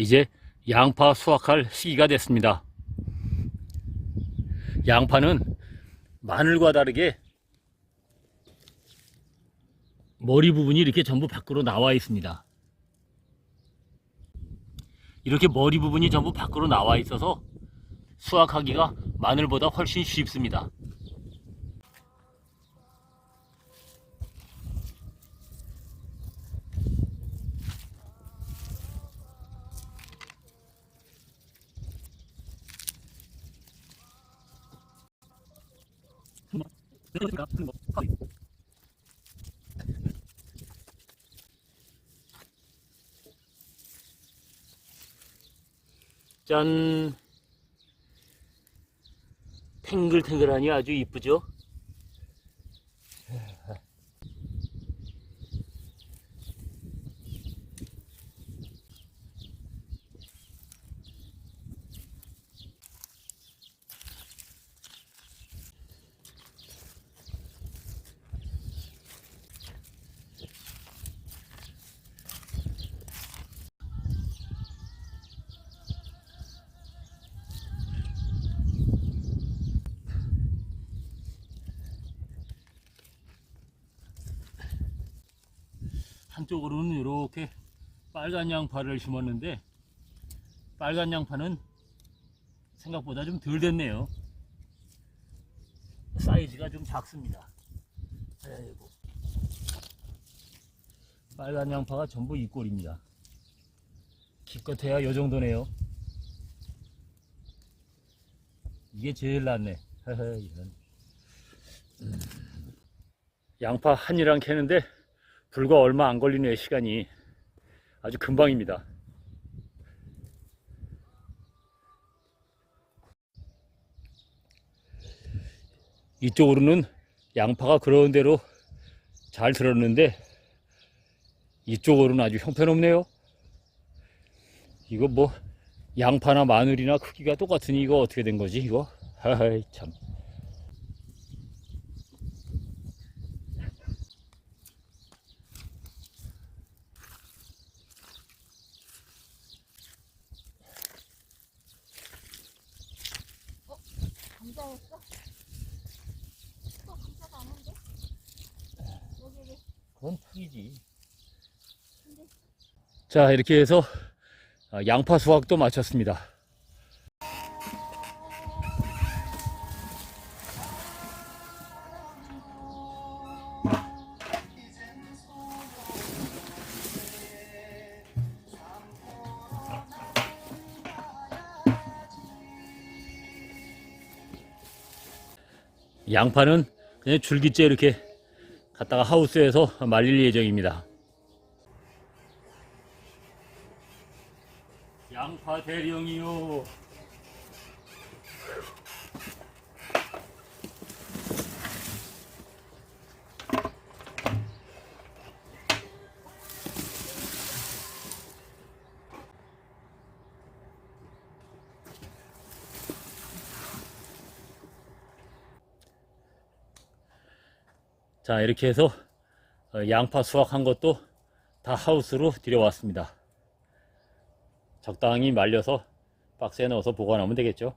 이제 양파 수확할 시기가 됐습니다. 양파는 마늘과 다르게 머리 부분이 이렇게 전부 밖으로 나와 있습니다. 이렇게 머리 부분이 전부 밖으로 나와 있어서 수확하기가 마늘보다 훨씬 쉽습니다. 짠 탱글탱글하니 아주 이쁘죠? 한쪽으로는 이렇게 빨간 양파를 심었는데 빨간 양파는 생각보다 좀 덜 됐네요. 사이즈가 좀 작습니다. 아이고. 빨간 양파가 전부 이 꼴입니다. 기껏해야 요 정도네요. 이게 제일 낫네. 음. 양파 한이랑 캐는데 불과 얼마 안 걸리네요 시간이 아주 금방입니다. 이쪽으로는 양파가 그런 대로 잘 들었는데 이쪽으로는 아주 형편없네요. 이거 뭐 양파나 마늘이나 크기가 똑같으니 이거 어떻게 된 거지 이거? 하하이 참 감자였어? 어, 감자가 아닌데? 여기를 그건 풀이지. 자, 이렇게 해서 아, 양파 수확도 마쳤습니다. 양파는 그냥 줄기째 이렇게 갖다가 하우스에서 말릴 예정입니다. 양파 대령이요. 자, 이렇게 해서 어, 양파 수확한 것도 다 하우스로 들여왔습니다. 적당히 말려서 박스에 넣어서 보관하면 되겠죠.